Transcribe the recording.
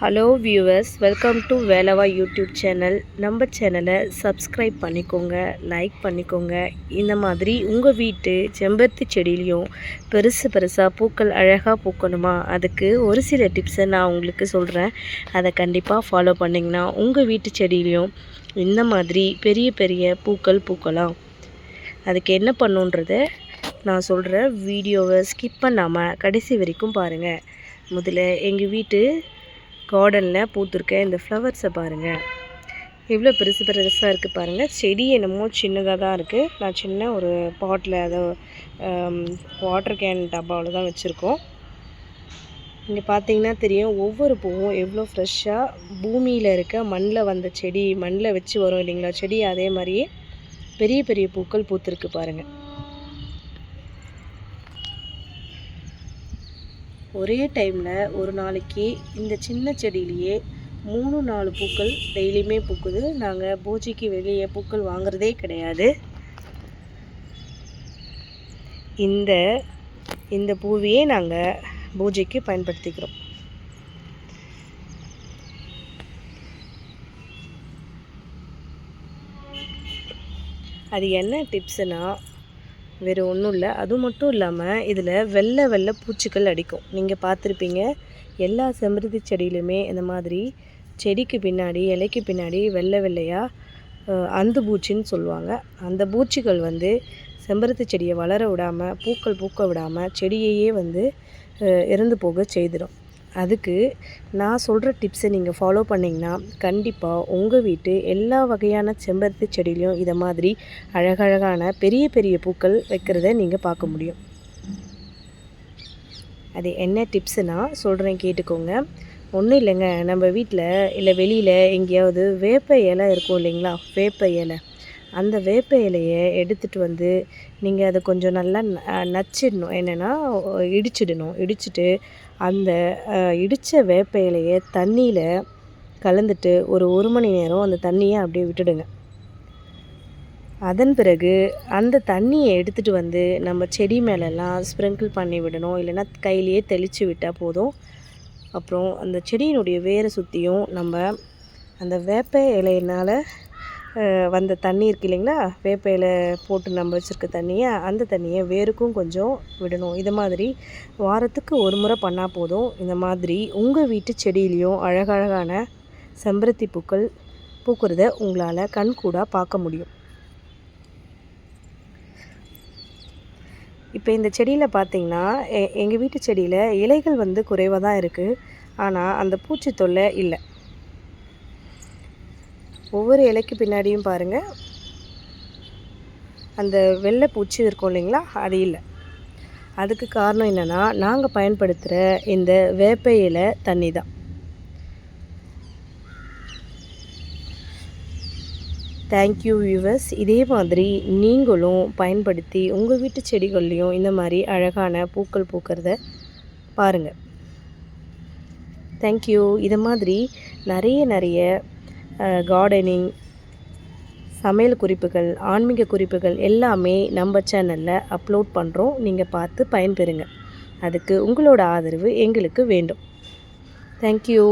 Hello viewers welcome to Velava YouTube channel நம்ம சேனலை subscribe பண்ணிக்கோங்க லைக் பண்ணிக்கோங்க. இந்த மாதிரி உங்கள் வீட்டு செம்பருத்தி செடியிலையும் பெருசு பெருசாக பூக்கள் அழகாக பூக்கணுமா? அதுக்கு ஒரு சில டிப்ஸை நான் உங்களுக்கு சொல்கிறேன் அதை கண்டிப்பாக ஃபாலோ பண்ணிங்கன்னா உங்கள் வீட்டு செடியிலையும் இந்த மாதிரி பெரிய பெரிய பூக்கள் பூக்கலாம். அதுக்கு என்ன பண்ணுன்றத நான் சொல்கிற வீடியோவை ஸ்கிப் பண்ணாமல் கடைசி வரைக்கும் பாருங்கள் முதல்ல எங்கள் வீட்டு கார்டனில் பூத்துருக்க இந்த ஃப்ளவர்ஸை பாருங்கள் எவ்வளோ பெருசு பெருசாக இருக்குது பாருங்கள் செடி என்னமோ சின்னதாக தான் இருக்குது நான் சின்ன ஒரு பாட்டில் அதை வாட்டர் கேன் டப்பாவில் தான் வச்சுருக்கோம். இங்கே பார்த்தீங்கன்னா தெரியும் ஒவ்வொரு பூவும் எவ்வளோ ஃப்ரெஷ்ஷாக பூமியில் இருக்க மண்ணில் வந்த செடி மண்ணில் வச்சு வரும் இல்லைங்களா? செடி அதே மாதிரியே பெரிய பெரிய பூக்கள் பூத்துருக்கு பாருங்கள் ஒரே டைமில் ஒரு நாளைக்கு இந்த சின்ன செடியிலேயே மூணு நாலு பூக்கள் டெய்லியுமே பூக்குது. நாங்கள் பூஜைக்கு வெளியே பூக்கள் வாங்குறதே கிடையாது. இந்த இந்த பூவையே நாங்கள் பூஜைக்கு பயன்படுத்திக்கிறோம். அது என்ன டிப்ஸுனால் வேறு ஒன்றும் இல்லை. அது மட்டும் இல்லாமல் இதில் வெள்ளை வெள்ளை பூச்சிகள் அடிக்கும். நீங்கள் பார்த்துருப்பீங்க எல்லா செம்பருத்தி செடியிலுமே இந்த மாதிரி செடிக்கு பின்னாடி இலைக்கு பின்னாடி வெள்ளை வெள்ளையாக அந்த பூச்சின்னு சொல்லுவாங்க. அந்த பூச்சிகள் வந்து செம்பருத்தி செடியை வளர விடாமல் பூக்கள் பூக்க விடாமல் செடியையே வந்து இறந்து போக செய்திடும். அதுக்கு நான் சொல்கிற டிப்ஸை நீங்கள் ஃபாலோ பண்ணிங்கன்னா கண்டிப்பாக உங்கள் வீட்டு எல்லா வகையான செம்பருத்தி செடியிலையும் இதை மாதிரி அழகழகான பெரிய பெரிய பூக்கள் வைக்கிறத நீங்கள் பார்க்க முடியும். அது என்ன டிப்ஸுனா சொல்கிறேன் கேட்டுக்கோங்க. ஒன்றும் இல்லைங்க நம்ம வீட்டில் இல்லை வெளியில் எங்கேயாவது வேப்ப இலை இருக்கும் இல்லைங்களா? வேப்ப இலை. அந்த வேப்ப இலையை எடுத்துகிட்டு வந்து நீங்கள் அதை கொஞ்சம் நல்லா நச்சிடணும். என்னென்னா இடிச்சிடணும். இடிச்சிட்டு அந்த இடித்த வேப்ப இலையை தண்ணியில் கலந்துட்டு ஒரு ஒரு மணி நேரம் அந்த தண்ணியை அப்படியே விட்டுடுங்க. அதன் பிறகு அந்த தண்ணியை எடுத்துகிட்டு வந்து நம்ம செடி மேலெல்லாம் ஸ்ப்ரிங்கிள் பண்ணி விடணும். இல்லைன்னா கையிலேயே தெளித்து விட்டால் போதும். அப்புறம் அந்த செடியினுடைய வேரை சுற்றியும் நம்ம அந்த வேப்ப இலையினால் வந்த தண்ணி இருக்கு இல்லைங்களா? வேப்பையில் போட்டு நம்ம வச்சுருக்க தண்ணியை அந்த தண்ணியை வேருக்கும் கொஞ்சம் விடணும். இது மாதிரி வாரத்துக்கு ஒரு முறை பண்ணால் போதும். இந்த மாதிரி உங்கள் வீட்டு செடியிலையும் அழகழகான செம்பருத்தி பூக்கள் பூக்கிறத உங்களால் கண்கூடாக பார்க்க முடியும். இப்போ இந்த செடியில் பார்த்தீங்கன்னா எங்கள் வீட்டு செடியில் இலைகள் வந்து குறைவாக தான் இருக்குது ஆனால் அந்த பூச்சி தொல்லை இல்லை. ஒவ்வொரு இலைக்கு பின்னாடியும் பாருங்கள் அந்த வெள்ளை பூச்சி இருக்கும் இல்லைங்களா? அது இல்லை. அதுக்கு காரணம் என்னென்னா நாங்கள் பயன்படுத்துகிற இந்த வேப்ப இலை தண்ணி தான் தேங்க்யூ வியூவர்ஸ் இதே மாதிரி நீங்களும் பயன்படுத்தி உங்கள் வீட்டு செடிகள்லேயும் இந்த மாதிரி அழகான பூக்கள் பூக்கிறத பாருங்கள் தேங்க்யூ இதை மாதிரி நிறைய நிறைய கார்டனிங் சமையல் குறிப்புகள் ஆன்மீக குறிப்புகள் எல்லாமே நம்ம சேனலில் அப்லோட் பண்ணுறோம் நீங்கள் பார்த்து பயன்பெறுங்க. அதுக்கு உங்களோட ஆதரவு எங்களுக்கு வேண்டும். தேங்க்யூ